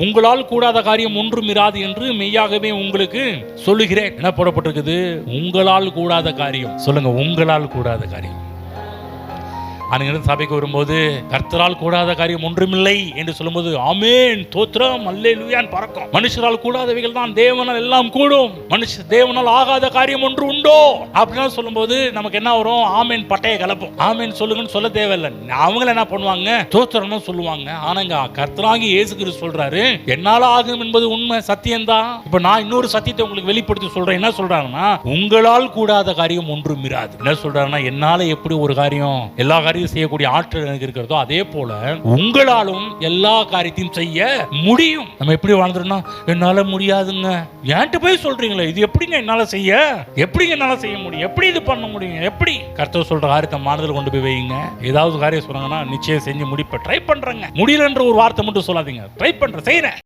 உங்களால் கூடாத காரியம் ஒன்றும் இராது என்று மெய்யாகவே உங்களுக்கு சொல்லுகிறேன். என்ன போடப்பட்டிருக்குது? உங்களால் கூடாத காரியம். சொல்லுங்க உங்களால் கூடாத காரியம். அன்னைக்கு சபைக்கு வரும்போது கர்த்தரால் கூடாத காரியம் ஒன்றுமில்லை என்று சொல்லும்போது ஆமேன் தோத்திரம் அல்லேலூயான் பறக்கும். மனுஷரால் கூடாதவைகள் தான் தேவனால் எல்லாம் கூடும். மனுஷ தேவனால் ஆகாத காரியம் ஒன்று உண்டோ? அப்படின்னு சொல்லும்போது நமக்கு என்ன வரும்? ஆமேன் பட்டைய கலப்போம். ஆமேன் சொல்லுங்கன்னு சொல்ல தேவையில்லை. அவங்கள என்ன பண்ணுவாங்க? தோத்திரம்னு சொல்லுவாங்க. ஆனா கர்த்தராகி இயேசு கிறிஸ்து சொல்றாரு என்னால ஆகும் என்பது உண்மை சத்தியம்தான் இப்ப நான் இன்னொரு சத்தியத்தை உங்களுக்கு வெளிப்படுத்தி சொல்றேன். என்ன சொல்றாங்கன்னா உங்களால் கூடாத காரியம் ஒன்றும் இராது. என்ன சொல்றாருன்னா என்னால எப்படி ஒரு காரியம் எல்லா காரியம் செய்யக்கூடிய ஆற்றல் எனக்கு இருக்கிறதோ அதே போல உங்களாலும் எல்லா காரியத்தையும் செய்ய முடியும். நம்ம எப்படி வாழ்ந்துட்டோம்னா என்னால முடியாதுங்க. ஏன்ட்டு போய் சொல்றீங்களே? இது எப்படிங்க என்னால செய்ய? எப்படிங்க என்னால செய்ய முடியும்? எப்படி இது பண்ண முடியும்? எப்படி? கர்த்தர் சொல்ற காரியத்தை மாறுதல் கொண்டு போய் வைங்க. ஏதாவது காரியம் சொன்னாங்கன்னா நிச்சயம் செஞ்சு முடிப்ப ட்ரை பண்றேங்க. முடியலன்ற ஒரு வார்த்தை மட்டும் சொல்லாதீங்க. ட்ரை பண்றேன் செய்யறேன்